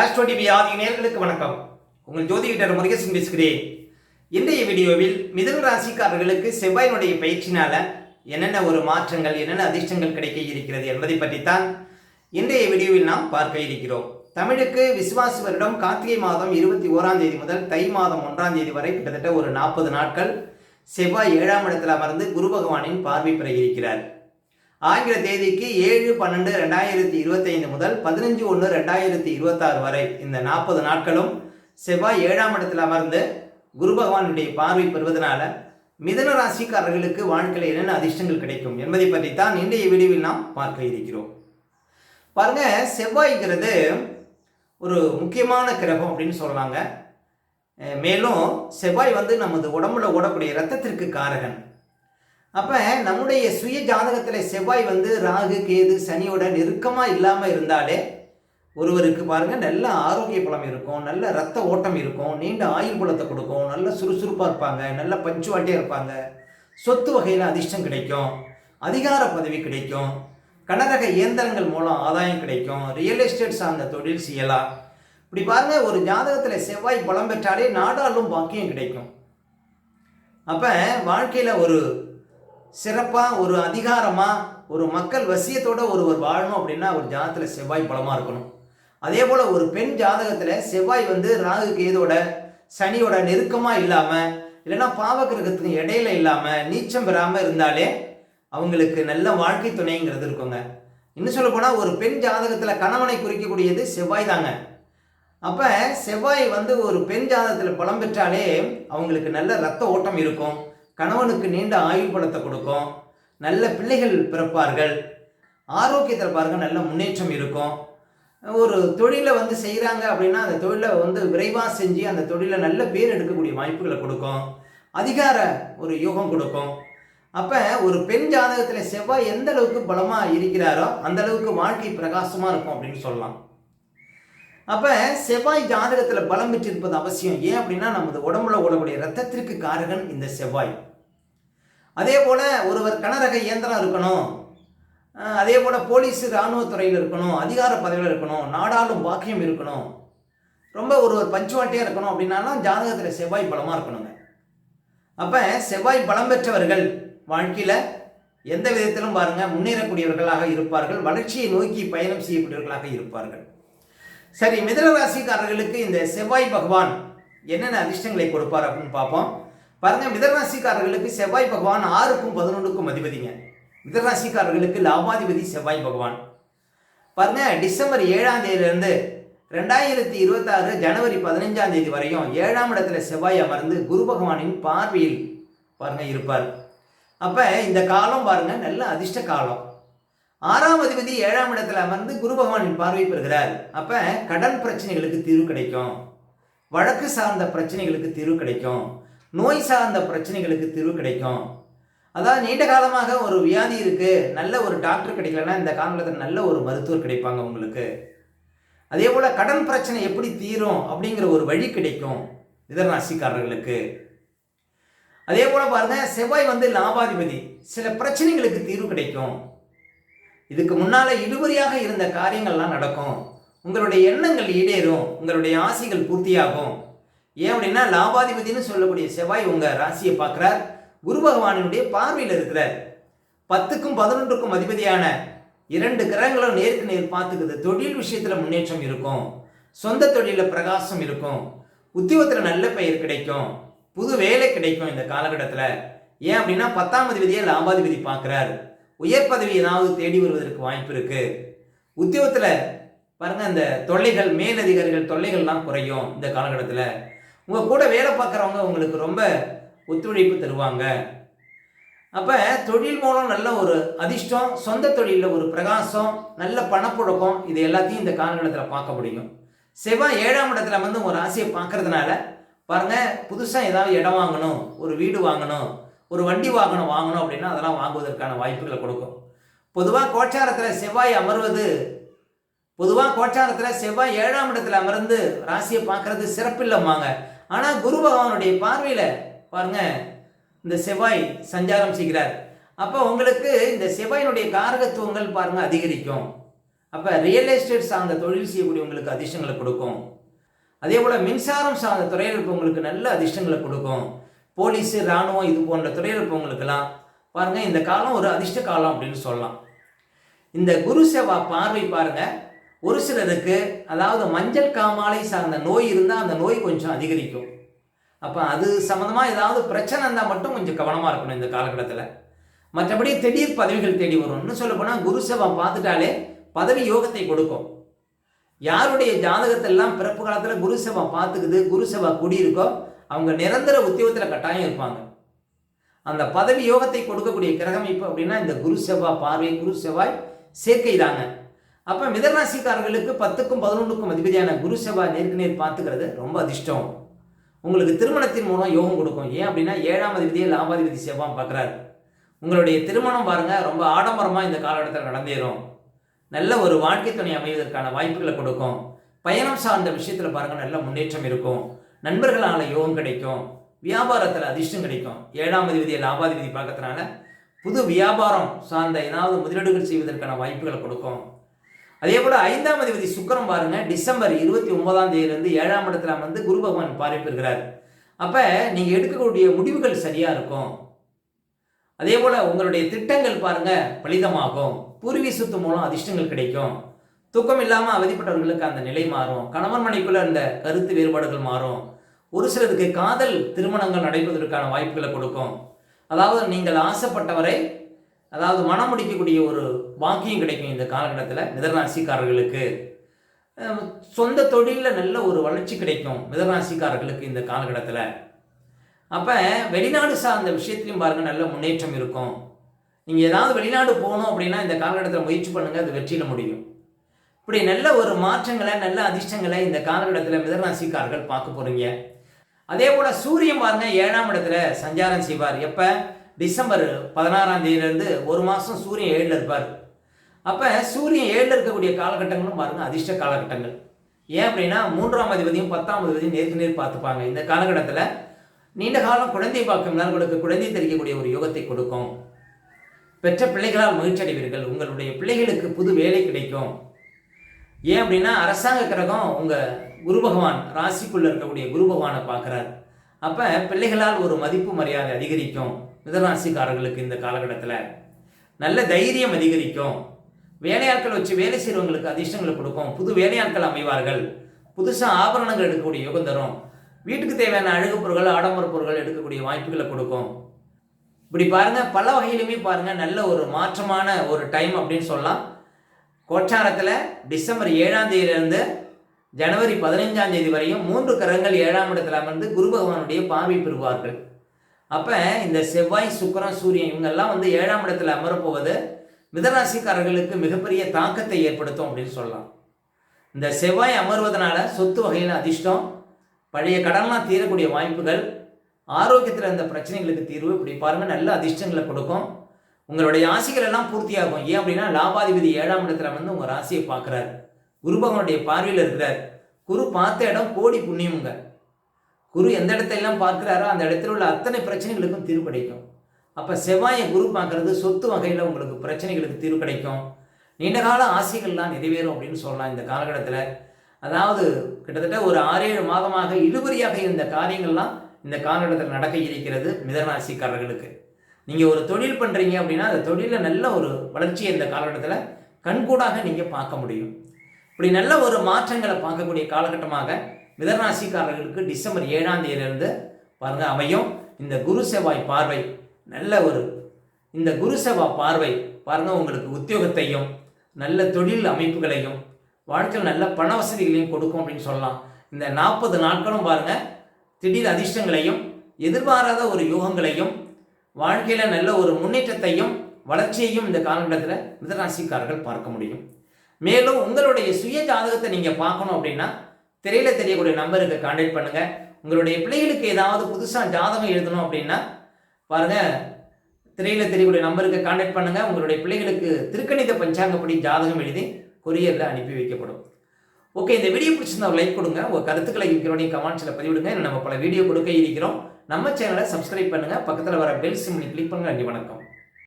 Astro TV ஆதி நேர்களுக்கு வணக்கம். உங்கள் ஜோதிடர் முருகேசன் பேசுகிறேன். இன்றைய வீடியோவில் மிதன ராசிக்காரர்களுக்கு செவ்வாயினுடைய பயிற்சினால என்னென்ன ஒரு மாற்றங்கள் என்னென்ன அதிர்ஷ்டங்கள் கிடைக்க இருக்கிறது என்பதை பற்றித்தான் இன்றைய வீடியோவில் நாம் பார்க்க இருக்கிறோம். தமிழுக்கு விசுவாசி வருடம் கார்த்திகை மாதம் இருபத்தி ஓராம் தேதி முதல் தை மாதம் ஒன்றாம் தேதி வரை கிட்டத்தட்ட ஒரு நாற்பது நாட்கள் செவ்வாய் ஏழாம் இடத்தில் அமர்ந்து குரு பகவானின் பார்வை பெற இருக்கிறார். ஆங்கில தேதிக்கு ஏழு பன்னெண்டு ரெண்டாயிரத்தி இருபத்தைந்து முதல் பதினஞ்சு ஒன்று ரெண்டாயிரத்தி இருபத்தாறு வரை. இந்த நாற்பது நாட்களும் செவ்வாய் ஏழாம் இடத்தில் அமர்ந்து குரு பகவானுடைய பார்வை பெறுவதனால மிதன ராசிக்காரர்களுக்கு வாழ்க்கையில் என்னென்ன அதிர்ஷ்டங்கள் கிடைக்கும் என்பதை பற்றி தான் இன்றைய வீடியோவில் நாம் பார்க்க இருக்கிறோம். பாருங்க செவ்வாய்ங்கிறது ஒரு முக்கியமான கிரகம் அப்படின்னு சொல்லலாங்க. மேலும் செவ்வாய் வந்து நமது உடம்புல ஓடக்கூடிய ரத்தத்திற்கு காரகன். அப்போ நம்முடைய சுய ஜாதகத்தில் செவ்வாய் வந்து ராகு கேது சனியோட நெருக்கமாக இல்லாமல் இருந்தாலே ஒருவருக்கு பாருங்கள் நல்ல ஆரோக்கிய பலம் இருக்கும் நல்ல ரத்த ஓட்டம் இருக்கும் நீண்ட ஆயுள் பலத்தை கொடுக்கும் நல்ல சுறுசுறுப்பாக இருப்பாங்க நல்ல பஞ்சுவாட்டியாக இருப்பாங்க. சொத்து வகையில் அதிர்ஷ்டம் கிடைக்கும் அதிகார பதவி கிடைக்கும் கனரக இயந்திரங்கள் மூலம் ஆதாயம் கிடைக்கும் ரியல் எஸ்டேட் சார்ந்த தொழில் செய்யலாம். இப்படி பாருங்கள் ஒரு ஜாதகத்தில் செவ்வாய் பலம் பெற்றாலே நாடாளும் பாக்கியம் கிடைக்கும். அப்போ வாழ்க்கையில் ஒரு சிறப்பாக ஒரு அதிகாரமாக ஒரு மக்கள் வசியத்தோட ஒருவர் வாழணும் அப்படின்னா ஒரு ஜாதகத்தில் செவ்வாய் பலமாக இருக்கணும். அதே போல் ஒரு பெண் ஜாதகத்தில் செவ்வாய் வந்து ராகு கேதோட சனியோட நெருக்கமாக இல்லாமல் இல்லைன்னா பாவகிரகத்துக்கு இடையில இல்லாமல் நீச்சம் பெறாமல் இருந்தாலே அவங்களுக்கு நல்ல வாழ்க்கை துணைங்கிறது இருக்குங்க. இன்னும் சொல்ல போனால் ஒரு பெண் ஜாதகத்தில் கணவனை குறிக்கக்கூடியது செவ்வாய் தாங்க. அப்போ செவ்வாய் வந்து ஒரு பெண் ஜாதகத்தில் பலம் பெற்றாலே அவங்களுக்கு நல்ல ரத்த ஓட்டம் இருக்கும். கணவனுக்கு நீண்ட ஆயுள் பலத்தை கொடுக்கும். நல்ல பிள்ளைகள் பிறப்பார்கள். ஆரோக்கியத்தில் பாருங்கள் நல்ல முன்னேற்றம் இருக்கும். ஒரு தொழிலை வந்து செய்கிறாங்க அப்படின்னா அந்த தொழிலை வந்து விரைவாக செஞ்சு அந்த தொழிலை நல்ல பேர் எடுக்கக்கூடிய வாய்ப்புகளை கொடுக்கும். அதிகார ஒரு யோகம் கொடுக்கும். அப்போ ஒரு பெண் ஜாதகத்தில் செவ்வாய் எந்த அளவுக்கு பலமாக இருக்கிறாரோ அந்த அளவுக்கு வாழ்க்கை பிரகாசமாக இருக்கும் அப்படின்னு சொல்லலாம். அப்போ செவ்வாய் ஜாதகத்தில் பலம் பெற்றிருப்பது அவசியம். ஏன் அப்படின்னா நமது உடம்புல ஓடக்கூடிய ரத்தத்திற்கு காரகன் இந்த செவ்வாய். அதே போல் ஒருவர் கனரக இயந்திரம் இருக்கணும். அதே போல் போலீஸ் இராணுவத்துறையில் இருக்கணும் அதிகார பதவியில் இருக்கணும் நாடாளும் பாக்கியம் இருக்கணும். ரொம்ப ஒருவர் பஞ்சுவாட்டியாக இருக்கணும் அப்படின்னாலும் ஜாதகத்தில் செவ்வாய் பலமாக இருக்கணுங்க. அப்போ செவ்வாய் பலம் பெற்றவர்கள் வாழ்க்கையில் எந்த விதத்திலும் பாருங்கள் முன்னேறக்கூடியவர்களாக இருப்பார்கள் வளர்ச்சியை நோக்கி பயணம் செய்யக்கூடியவர்களாக இருப்பார்கள். சரி மிதன ராசிக்காரர்களுக்கு இந்த செவ்வாய் பகவான் என்னென்ன அதிர்ஷ்டங்களை கொடுப்பார் அப்படின்னு பார்ப்போம். பாருங்க மிதராசிக்காரர்களுக்கு செவ்வாய் பகவான் ஆறுக்கும் பதினொன்றுக்கும் அதிபதிங்க. மிதராசிக்காரர்களுக்கு லாபாதிபதி செவ்வாய் பகவான். பாருங்க டிசம்பர் ஏழாம் தேதியிலிருந்து ரெண்டாயிரத்தி இருபத்தாறு ஜனவரி பதினைஞ்சாம் தேதி வரையும் ஏழாம் இடத்துல செவ்வாய் அமர்ந்து குரு பகவானின் பார்வையில் பாருங்க இருப்பார். அப்ப இந்த காலம் பாருங்க நல்ல அதிர்ஷ்ட காலம். ஆறாம் அதிபதி ஏழாம் இடத்துல அமர்ந்து குரு பகவானின் பார்வை பெறுகிறார். அப்ப கடன் பிரச்சனைகளுக்கு தீர்வு கிடைக்கும். வழக்கு சார்ந்த பிரச்சனைகளுக்கு தீர்வு கிடைக்கும். நோய் சார்ந்த பிரச்சனைகளுக்கு தீர்வு கிடைக்கும். அதாவது நீண்ட காலமாக ஒரு வியாதி இருக்கு. நல்ல ஒரு டாக்டர் கிடைக்கலன்னா இந்த காலகட்டத்தில் நல்ல ஒரு மருத்துவர் கிடைப்பாங்க உங்களுக்கு. அதே போல கடன் பிரச்சனை எப்படி தீரும் அப்படிங்கிற ஒரு வழி கிடைக்கும் மிதராசிக்காரர்களுக்கு அதே போல பாருங்க செவ்வாய் வந்து லாபாதிபதி. சில பிரச்சனைகளுக்கு தீர்வு கிடைக்கும். இதுக்கு முன்னால இழுபறியாக இருந்த காரியங்கள்லாம் நடக்கும். உங்களுடைய எண்ணங்கள் ஈடேறும். உங்களுடைய ஆசைகள் பூர்த்தியாகும். ஏன் அப்படின்னா லாபாதிபதினு சொல்லக்கூடிய செவ்வாய் உங்க ராசியை பார்க்கிறார். குரு பகவானினுடைய பார்வையில் இருக்கிறார். பத்துக்கும் பதினொன்றுக்கும் அதிபதியான இரண்டு கிரகங்களும் நேருக்கு நேர் பார்த்துக்குது. தொழில் விஷயத்துல முன்னேற்றம் இருக்கும். சொந்த தொழிலில் பிரகாசம் இருக்கும். உத்தியோகத்தில் நல்ல பெயர் கிடைக்கும். புது வேலை கிடைக்கும் இந்த காலகட்டத்தில். ஏன் அப்படின்னா பத்தாம் அதிபதியை லாபாதிபதி பார்க்குறார். உயர் பதவி ஏதாவது தேடி வருவதற்கு வாய்ப்பு இருக்கு. உத்தியோகத்தில் பாருங்க இந்த தொல்லைகள் மேலதிகாரிகள் தொல்லைகள்லாம் குறையும் இந்த காலகட்டத்தில். உங்கள் கூட வேலை பார்க்குறவங்க உங்களுக்கு ரொம்ப ஒத்துழைப்பு தருவாங்க. அப்போ தொழில் மூலம் நல்ல ஒரு அதிர்ஷ்டம் சொந்த தொழிலில் ஒரு பிரகாசம் நல்ல பணப்புழக்கம் இது எல்லாத்தையும் இந்த காலகட்டத்தில் பார்க்க முடியும். செவ்வாய் ஏழாம் இடத்துல வந்து ஒரு ஆசையை பார்க்கறதுனால பாருங்கள் புதுசாக ஏதாவது இடம் வாங்கணும் ஒரு வீடு வாங்கணும் ஒரு வண்டி வாகனம் வாங்கணும் அப்படின்னா அதெல்லாம் வாங்குவதற்கான வாய்ப்புகளை கொடுக்கும். பொதுவாக கோச்சாரத்தில் செவ்வாய் அமர்வது பொதுவாக கோச்சாரத்தில் செவ்வாய் ஏழாம் இடத்துல அமர்ந்து ராசியை பார்க்கறது சிறப்பில்லைம்மாங்க ஆனால் குரு பகவானுடைய பார்வையில் பாருங்க இந்த செவ்வாய் சஞ்சாரம் செய்கிறார். அப்போ உங்களுக்கு இந்த செவ்வாயினுடைய காரகத்துவங்கள் பாருங்க அதிகரிக்கும். அப்போ ரியல் எஸ்டேட் சார்ந்த தொழில் செய்யக்கூடியவங்களுக்கு அதிர்ஷ்டங்களை கொடுக்கும். அதே போல் மின்சாரம் சார்ந்த துறையில் இருப்பவங்களுக்கு நல்ல அதிர்ஷ்டங்களை கொடுக்கும். போலீஸு இராணுவம் இது போன்ற துறையில் இருப்பவங்களுக்கெல்லாம் பாருங்கள் இந்த காலம் ஒரு அதிர்ஷ்ட காலம் அப்படின்னு சொல்லலாம். இந்த குரு செவ்வா பார்வை பாருங்கள் ஒரு சிலருக்கு அதாவது மஞ்சள் காமாலை சார்ந்த நோய் இருந்தால் அந்த நோய் கொஞ்சம் அதிகரிக்கும். அப்போ அது சம்மந்தமாக ஏதாவது பிரச்சனை இருந்தால் மட்டும் கொஞ்சம் கவனமாக இருக்கணும் இந்த காலகட்டத்தில். மற்றபடி திடீர் பதவிகள் தேடி வரும் இன்னும் சொல்லப்போனால் குரு செவ்வாய் பார்த்துட்டாலே பதவி யோகத்தை கொடுக்கும். யாருடைய ஜாதகத்தெல்லாம் பிறப்பு காலத்தில் குரு செவ்வாய் பார்த்துக்குது குரு செவ்வாய் குடியிருக்கோ அவங்க நிரந்தர உத்தியோகத்தில் கட்டாயம் இருப்பாங்க. அந்த பதவி யோகத்தை கொடுக்கக்கூடிய கிரகம் இப்போ அப்படின்னா இந்த குரு செவ்வாய் பார்வை குரு செவ்வாய் சேர்க்கை தாங்க. அப்போ மிதராசிக்காரர்களுக்கு பத்துக்கும் பதினொன்றுக்கும் அதிபதியான குரு செவ்வா நேருக்கு நேர் பார்த்துக்கிறது ரொம்ப அதிர்ஷ்டம். உங்களுக்கு திருமணத்தின் மூலம் யோகம் கொடுக்கும். ஏன் அப்படின்னா ஏழாம் அதிபதியை லாபாதிபதி செவ்வாய் பார்க்குறாரு. உங்களுடைய திருமணம் பாருங்கள் ரொம்ப ஆடம்பரமாக இந்த காலகட்டத்தில் நடந்தேறும். நல்ல ஒரு வாழ்க்கை துணை அமைவதற்கான வாய்ப்புகளை கொடுக்கும். பயணம் சார்ந்த விஷயத்தில் பாருங்கள் நல்ல முன்னேற்றம் இருக்கும். நண்பர்களால் யோகம் கிடைக்கும். வியாபாரத்தில் அதிர்ஷ்டம் கிடைக்கும். ஏழாம் அதிபதியை லாபாதிபதி பார்க்கறதுனால புது வியாபாரம் சார்ந்த ஏதாவது முதலீடுகள் செய்வதற்கான வாய்ப்புகளை கொடுக்கும். அதே போல் ஐந்தாம் அதிபதி சுக்கரம் பாருங்க டிசம்பர் இருபத்தி ஒன்பதாம் தேதியிலிருந்து ஏழாம் இடத்துல வந்து குரு பகவான் பார்வை அப்போ நீங்கள் எடுக்கக்கூடிய முடிவுகள் சரியாக இருக்கும். அதே போல் உங்களுடைய திட்டங்கள் பாருங்கள் பலிதமாகும். பூர்வீ சொத்து மூலம் அதிர்ஷ்டங்கள் கிடைக்கும். தூக்கம் இல்லாமல் அவதிப்பட்டவர்களுக்கு அந்த நிலை மாறும். கணவன் மனைக்குள்ள அந்த கருத்து வேறுபாடுகள் மாறும். ஒரு சிலருக்கு காதல் திருமணங்கள் நடைபெறுவதற்கான வாய்ப்புகளை கொடுக்கும். அதாவது நீங்கள் ஆசைப்பட்டவரை அதாவது மனம் முடிக்கக்கூடிய ஒரு வாக்கியம் கிடைக்கும் இந்த காலகட்டத்தில் மிதராசிக்காரர்களுக்கு சொந்த தொழிலில் நல்ல ஒரு வளர்ச்சி கிடைக்கும் மிதராசிக்காரர்களுக்கு இந்த காலகட்டத்தில். அப்போ வெளிநாடு சார்ந்த விஷயத்துலையும் பாருங்கள் நல்ல முன்னேற்றம் இருக்கும். நீங்கள் ஏதாவது வெளிநாடு போகணும் அப்படின்னா இந்த காலகட்டத்தில் முயற்சி பண்ணுங்கள் அது வெற்றியில் முடியும். இப்படி நல்ல ஒரு மாற்றங்களை நல்ல அதிர்ஷ்டங்களை இந்த காலகட்டத்தில் மிதராசிக்காரர்கள் பார்க்க போகிறீங்க அதே போல் சூரியன் பாருங்கள் ஏழாம் இடத்துல சஞ்சாரம் செய்வார். எப்போ? டிசம்பர் பதினாறாம் தேதியிலேருந்து ஒரு மாதம் சூரியன் ஏழில் இருப்பார். அப்போ சூரியன் ஏழில் இருக்கக்கூடிய காலகட்டங்களும் பாருங்கள் அதிர்ஷ்ட காலகட்டங்கள். ஏன் அப்படின்னா மூன்றாம் அதிபதியும் பத்தாம் அதிபதியும் நேருக்கு நேர் பார்த்துப்பாங்க. இந்த காலகட்டத்தில் நீண்ட காலம் குழந்தை பாக்கம் உங்களுக்கு குழந்தை தெரிவிக்கக்கூடிய ஒரு யோகத்தை கொடுக்கும். பெற்ற பிள்ளைகளால் மகிழ்ச்சி அடைவீர்கள். உங்களுடைய பிள்ளைகளுக்கு புது வேலை கிடைக்கும். ஏன் அப்படின்னா அரசாங்க கிரகம் உங்கள் குரு பகவான் ராசிக்குள்ளே இருக்கக்கூடிய குரு பகவானை பார்க்குறார். அப்போ பிள்ளைகளால் ஒரு மதிப்பு மரியாதை அதிகரிக்கும். மிதராசிக்காரர்களுக்கு இந்த காலகட்டத்தில் நல்ல தைரியம் அதிகரிக்கும். வேலையாட்கள் வச்சு வேலை செய்கிறவங்களுக்கு அதிர்ஷ்டங்களை கொடுக்கும். புது வேலையாட்கள் அமைவார்கள். புதுசாக ஆபரணங்கள் எடுக்கக்கூடிய யோகம் தரும். வீட்டுக்கு தேவையான அழகு பொருட்கள் ஆடம்பர பொருட்கள் எடுக்கக்கூடிய வாய்ப்புகளை கொடுக்கும். இப்படி பாருங்கள் பல வகையிலுமே பாருங்கள் நல்ல ஒரு மாற்றமான ஒரு டைம் அப்படின்னு சொல்லலாம். கோச்சாரத்தில் டிசம்பர் ஏழாம் தேதியிலிருந்து ஜனவரி பதினைஞ்சாம் தேதி வரையும் மூன்று கரங்கள் ஏழாம் இடத்தில் அமர்ந்து குரு பகவானுடைய பார்வை பெறுவார்கள். அப்போ இந்த செவ்வாய் சுக்கிரன் சூரியன் இவங்கெல்லாம் வந்து ஏழாம் இடத்துல அமரப்போவது மிதராசிக்காரர்களுக்கு மிகப்பெரிய தாக்கத்தை ஏற்படுத்தும் அப்படின்னு சொல்லலாம். இந்த செவ்வாய் அமர்வதனால சொத்து வகையில் அதிர்ஷ்டம் பழைய கடன்லாம் தீரக்கூடிய வாய்ப்புகள் ஆரோக்கியத்தில் இருந்த பிரச்சனைகளுக்கு தீர்வு இப்படி பாருங்கள் நல்ல அதிர்ஷ்டங்களை கொடுக்கும். உங்களுடைய ஆசைகள் எல்லாம் பூர்த்தியாகும். ஏன் அப்படின்னா லாபாதிபதி ஏழாம் இடத்துல வந்து உங்கள் ராசியை பார்க்குறாரு. குருபகனுடைய பார்வையில் இருக்கிறார். குரு பார்த்த இடம் கோடி புண்ணியமுங்க. குரு எந்த இடத்தையெல்லாம் பார்க்குறாரோ அந்த இடத்துல உள்ள அத்தனை பிரச்சனைகளுக்கும் தீர்வு கிடைக்கும். அப்போ செவ்வாயை குரு பார்க்கறது சொத்து வகையில் உங்களுக்கு பிரச்சனைகளுக்கு தீர்வு கிடைக்கும். நீண்டகால ஆசைகள்லாம் நிறைவேறும் அப்படின்னு சொல்லலாம் இந்த காலகட்டத்தில். அதாவது கிட்டத்தட்ட ஒரு ஆறேழு மாதமாக இழுபறியாக இருந்த காரியங்கள்லாம் இந்த காலகட்டத்தில் நடக்க இருக்கிறது மிதராசிக்காரர்களுக்கு நீங்கள் ஒரு தொழில் பண்ணுறீங்க அப்படின்னா அந்த தொழிலில் நல்ல ஒரு வளர்ச்சியை இந்த காலகட்டத்தில் கண்கூடாக நீங்கள் பார்க்க முடியும். இப்படி நல்ல ஒரு மாற்றங்களை பார்க்கக்கூடிய காலகட்டமாக மிதராசிக்காரர்களுக்கு டிசம்பர் ஏழாம் தேதியிலிருந்து பாருங்கள் அமையும். இந்த குரு செவ்வாய் பார்வை நல்ல ஒரு இந்த குரு செவ்வாய் பார்வை பாருங்கள் உங்களுக்கு உத்தியோகத்தையும் நல்ல தொழில் அமைப்புகளையும் வாழ்க்கையில் நல்ல பண வசதிகளையும் கொடுக்கும் அப்படின்னு சொல்லலாம். இந்த நாற்பது நாட்களும் பாருங்கள் திடீர் அதிர்ஷ்டங்களையும் எதிர்பாராத ஒரு யோகங்களையும் வாழ்க்கையில் நல்ல ஒரு முன்னேற்றத்தையும் வளர்ச்சியையும் இந்த காலகட்டத்தில் மிதராசிக்காரர்கள் பார்க்க முடியும். மேலும் உங்களுடைய சுய ஜாதகத்தை நீங்கள் பார்க்கணும் அப்படின்னா திரையில தெரியக்கூடிய நம்பருக்கு கான்டாக்ட் பண்ணுங்கள் உங்களுடைய பிள்ளைகளுக்கு ஏதாவது புதுசாக ஜாதகம் எழுதணும் அப்படின்னா பாருங்க திரையில தெரியக்கூடிய நம்பருக்கு கான்டாக்ட் பண்ணுங்கள் உங்களுடைய பிள்ளைகளுக்கு திருக்கணித பஞ்சாங்கப்படி ஜாதகம் எழுதி கொரியரில் அனுப்பி வைக்கப்படும். ஓகே இந்த வீடியோ பிடிச்சிருந்தா ஒரு லைக் கொடுங்க. உங்கள் கருத்துக்களை இருக்கிறோடைய கமெண்ட்ஸில் பதிவிடுங்க. நம்ம பல வீடியோ கொடுக்க இருக்கிறோம். நம்ம சேனலை சப்ஸ்கிரைப் பண்ணுங்கள் பக்கத்தில் வர பெல் சிம்னி கிளிக் பண்ணுங்க. நன்றி வணக்கம்.